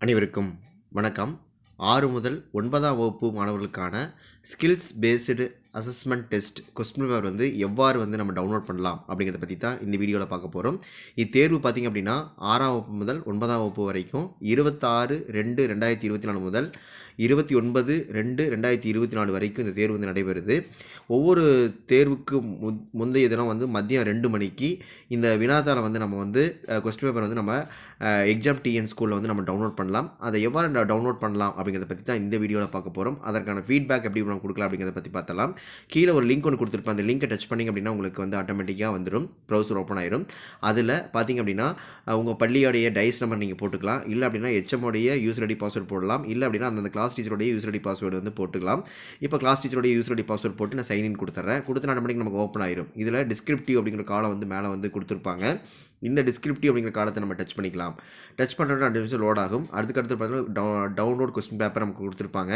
அனைவருக்கும் வணக்கம். ஆறு முதல் ஒன்பதாம் வகுப்பு மாணவர்களுக்கான skills based assessment test question paper வந்து எவ்வாறு வந்து நம்ம டவுன்லோட் பண்ணலாம் அப்படிங்கிறத பற்றி தான் இந்த வீடியோவில் பார்க்க போகிறோம் இத்தேர்வு பார்த்திங்க அப்படின்னா ஆறாம் வகுப்பு முதல் ஒன்பதாம் வகுப்பு வரைக்கும் இருபத்தாறு ரெண்டு ரெண்டாயிரத்தி இருபத்தி நாலு முதல் இருபத்தி ஒன்பது ரெண்டு ரெண்டாயிரத்தி இருபத்தி நாலு வரைக்கும் இந்த தேர்வு வந்து நடைபெறுது. ஒவ்வொரு தேர்வுக்கு மு முந்தைய தினம் வந்து மதியம் ரெண்டு மணிக்கு இந்த வினாத்தாளை வந்து நம்ம வந்து கொஸ்டின் பேப்பர் வந்து நம்ம எக்ஸாம் டிஎன் ஸ்கூலில் வந்து நம்ம டவுன்லோட் பண்ணலாம். அதை எவ்வாறு டவுன்லோட் பண்ணலாம் அப்படிங்கிறத பற்றி தான் இந்த வீடியோவில் பார்க்க போகிறோம் அதற்கான ஃபீட்பேக் எப்படி நம்ம கொடுக்கலாம் அப்படிங்கிறத பற்றி பார்த்தலாம் கீழே ஒரு லிங்க் ஒன்று கொடுத்துருப்பேன். அந்த லிங்கை டச் பண்ணிங்க அப்படின்னா உங்களுக்கு வந்து ஆட்டோமேட்டிக்காக வந்துடும் ப்ரௌசர் ஓப்பன் ஆயிரும். அதில் பார்த்தீங்க அப்படின்னா உங்கள் பள்ளியோடைய டைஸ் நம்பர் நீங்கள் போட்டுக்கலாம். இல்லை அப்படின்னா ஹெச்எம்மோடைய யூசர் ஐடி பாஸ்வேர்டு போடலாம். இல்லை அப்படின்னா அந்த கிளாஸ் டீச்சருடைய யூசர் ஐடி பாஸ்வேர்டு வந்து போட்டுக்கலாம். இப்போ கிளாஸ் டீச்சருடைய யூசர் ஐடி பாஸ்வேர்டு போட்டு நான் சைன்இன் கொடுத்துட்றேன் கொடுத்து ஆட்டோமேட்டிக் நமக்கு ஓப்பன் ஆயிரும். இதில் டிஸ்கிரிப்டிவ் அப்படிங்கிற காலம் வந்து மேலே வந்து கொடுத்துருப்பாங்க. இந்த டிஸ்கிரிப்டிவ் அப்படிங்கிற காலத்தை நம்ம டச் பண்ணிக்கலாம். டச் பண்ணுறது அஞ்சு நிமிஷம் லோட் ஆகும். அதுக்கு பார்த்தீங்கன்னா டவுன்லோட் கொஸ்டின் பேப்பர் நமக்கு கொடுத்துருப்பாங்க.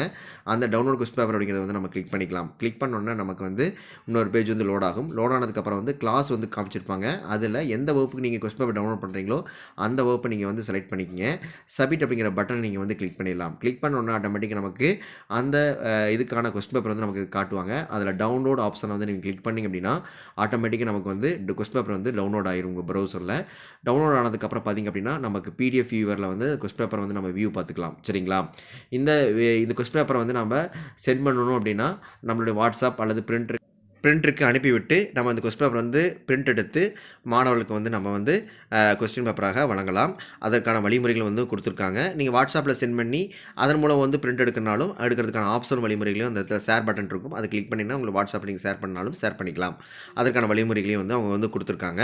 அந்த டவுன்லோட் கொஸ்டின் பேப்பர் அப்படிங்கிறத வந்து நம்ம கிளிக் பண்ணிக்கலாம். கிளிக் பண்ணோன்னா நமக்கு வந்து இன்னொரு பேஜ் வந்து லோட் ஆகும். லோட் ஆனதுக்கப்புறம் வந்து கிளாஸ் வந்து காமிச்சிருப்பாங்க. அதில் எந்த வகுப்புக்கு நீங்கள் கொஸ்டின் பேப்பர் டவுன்லோட் பண்ணுறீங்களோ அந்த வகுப்பை நீங்கள் வந்து செலக்ட் பண்ணிக்கிங்க. சப்மிட் அப்படிங்கிற பட்டன் நீங்கள் வந்து கிளிக் பண்ணிடலாம். கிளிக் பண்ணோன்னா ஆட்டோமேட்டிக்காக நமக்கு அந்த இதுக்கான கொஸ்டின் பேப்பர் வந்து நமக்கு காட்டுவாங்க. அதில் டவுன்லோட் ஆப்ஷனை வந்து நீங்கள் கிளிக் பண்ணிங்க அப்படின்னா ஆட்டோமேட்டிக்காக நமக்கு வந்து கொஸ்டின் பேப்பர் வந்து டவுன்லோட் ஆயிரும் உங்கள் ப்ரௌசரில் டவுன்லோட் ஆனதுக்கப்புறம் பார்த்திங்க அப்படின்னா நமக்கு பிடிஎஃப் வியூவரில் வந்து கொஸ்ட் பேப்பர் வந்து நம்ம வியூ பார்த்துக்கலாம் சரிங்களா? இந்த இந்த கொஸ்ட் பேப்பரை வந்து நம்ம சென்ட் பண்ணணும் அப்படின்னா நம்மளுடைய வாட்ஸ்அப் அல்லது பிரிண்ட் பிரிண்டருக்கு அனுப்பிவிட்டு நம்ம அந்த கொஸ்டின் பேப்பர் வந்து பிரிண்ட் எடுத்து மாணவர்களுக்கு வந்து நம்ம வந்து கொஸ்டின் பேப்பராக வழங்கலாம். அதற்கான வழிமுறைகள் வந்து கொடுத்துருக்காங்க. நீங்கள் வாட்ஸ்அப்பில் சென்ட் பண்ணி அதன் மூலம் வந்து பிரிண்ட் எடுக்கிறனாலும் எடுக்கிறதுக்கான ஆப்ஷன் வழிமுறைகளையும் அந்த இடத்துல ஷேர் பட்டன் இருக்கும். அதை கிளிக் பண்ணிங்கன்னா உங்களுக்கு வாட்ஸ்அப்பில் நீங்கள் ஷேர் பண்ணாலும் ஷேர் பண்ணிக்கலாம். அதற்கான வழிமுறைகளையும் வந்து அவங்க வந்து கொடுத்துருக்காங்க.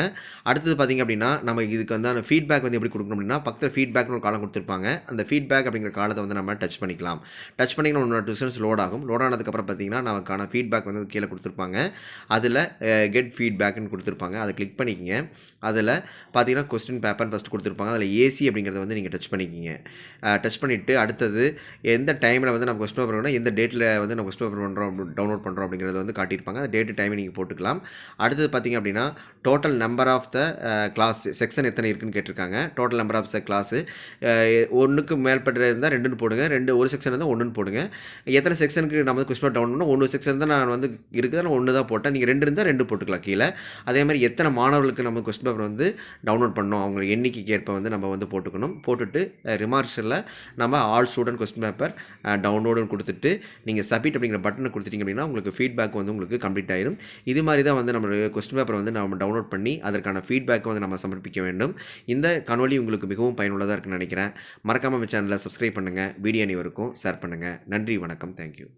அடுத்தது பார்த்திங்க அப்படின்னா நம்ம இதுக்கு வந்து அந்த ஃபீட்பேக் வந்து எப்படி கொடுக்கணும் அப்படின்னா பக்கத்தில் ஃபீட்பேக்னு ஒரு காலம் கொடுத்துருப்பாங்க. அந்த ஃபீட்பேக் அப்படிங்கிற காலத்தை வந்து நம்ம டச் பண்ணிக்கலாம். டச் பண்ணிங்கன்னா ஒன்று டூ சென்ஸ் லோட் ஆகும் லோட் ஆனதுக்கப்புறம் பார்த்தீங்கன்னா நமக்கான ஃபீட்பேக் வந்து கீழே கொடுத்துருப்பாங்க. அதில் கெட் ஃபீட்பேக்னு கொடுத்துருப்பாங்க. அதை கிளிக் பண்ணிக்கிங்க. அதில் பார்த்தீங்கன்னா கொஸ்டின் பேப்பர் ஃபஸ்ட்டு கொடுத்துருப்பாங்க. அதில் ஏசி அப்படிங்கிறத வந்து நீங்கள் டச் பண்ணிக்கிங்க. டச் பண்ணிவிட்டு அடுத்தது எந்த டைமில் வந்து நம்ம கொஸ்டின் பேப்பர் வேணும் எந்த டேட்டில் வந்து நம்ம கொஸ்டின் பேப்பர் பண்ணுறோம் டவுன்லோட் பண்ணுறோம் அப்படிங்கிறத வந்து காட்டியிருப்பாங்க. அந்த டேட்டு டைமை நீங்கள் போட்டுக்கலாம். அடுத்தது பார்த்திங்க அப்படின்னா total number of the class section எத்தனை இருக்குன்னு கேட்டிருக்காங்க. Total number of the class ஒன்றுக்கு மேற்பட்ட இருந்தால் ரெண்டுன்னு போடுங்க. ரெண்டு ஒரு செக்ஷன் இருந்தால் ஒன்றுன்னு போடுங்க. எத்தனை செக்ஷனுக்கு நம்ம கொஸ்டின் டவுன் பண்ணணும் ஒன்று செக்ஷன் தான் நான் வந்து இருக்குது? நான் ஒன்று தான் போட்டேன். நீங்கள் ரெண்டு இருந்தால் ரெண்டு போட்டுக்கலாம் கீழே. அதே மாதிரி எத்தனை மாணவர்களுக்கு நம்ம கொஸ்டின் பேப்பர் வந்து டவுன்லோட் பண்ணோம் அவங்க எண்ணிக்கைக்கு ஏற்ப வந்து நம்ம வந்து போட்டுக்கணும். போட்டுட்டு ரிமார்க்ஸில் நம்ம ஆல் ஸ்டூடெண்ட் கொஸ்டின் பேப்பர் டவுன்லோடுன்னு கொடுத்துட்டு நீங்கள் சப்மிட் அப்படிங்கிற பட்டனை கொடுத்துட்டிங்க அப்படின்னா உங்களுக்கு ஃபீட்பேக் வந்து உங்களுக்கு கம்ப்ளீட் ஆயிரும். இது மாதிரி தான் வந்து நம்ம கொஸ்டின் பேப்பர் வந்து நம்ம டவுன்லோட் பண்ணி அதற்கான ஃபீட்பேக்கை வந்து நம்ம சமர்ப்பிக்க வேண்டும். இந்த கணொலி உங்களுக்கு மிகவும் பயனுள்ளதாக இருக்குன்னு நினைக்கிறேன். மறக்காமல் சேனலை சப்ஸ்கிரைப் பண்ணுங்கள் வீடியோ அனைவருக்கும் ஷேர் பண்ணுங்கள் நன்றி வணக்கம். தேங்க்யூ